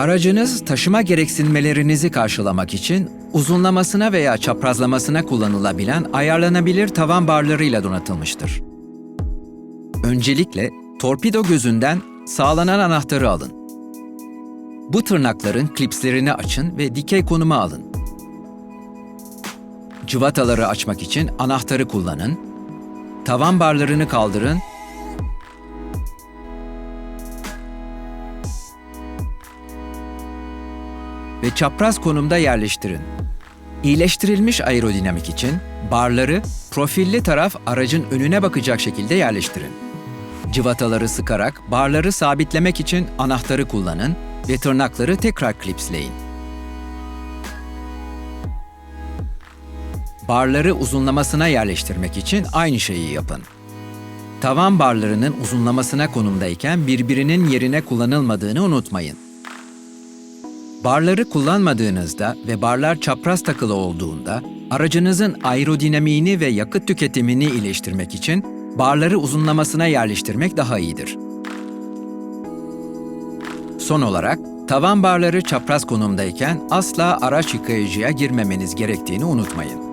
Aracınız taşıma gereksinmelerinizi karşılamak için uzunlamasına veya çaprazlamasına kullanılabilen ayarlanabilir tavan barlarıyla donatılmıştır. Öncelikle torpido gözünden sağlanan anahtarı alın. Bu tırnakların klipslerini açın ve dikey konuma alın. Cıvataları açmak için anahtarı kullanın. Tavan barlarını kaldırın ve çapraz konumda yerleştirin. İyileştirilmiş aerodinamik için barları profilli taraf aracın önüne bakacak şekilde yerleştirin. Cıvataları sıkarak barları sabitlemek için anahtarı kullanın ve tırnakları tekrar klipsleyin. Barları uzunlamasına yerleştirmek için aynı şeyi yapın. Tavan barlarının uzunlamasına konumdayken birbirinin yerine kullanılmadığını unutmayın. Barları kullanmadığınızda ve barlar çapraz takılı olduğunda aracınızın aerodinamiğini ve yakıt tüketimini iyileştirmek için barları uzunlamasına yerleştirmek daha iyidir. Son olarak tavan barları çapraz konumdayken asla araç yıkayıcıya girmemeniz gerektiğini unutmayın.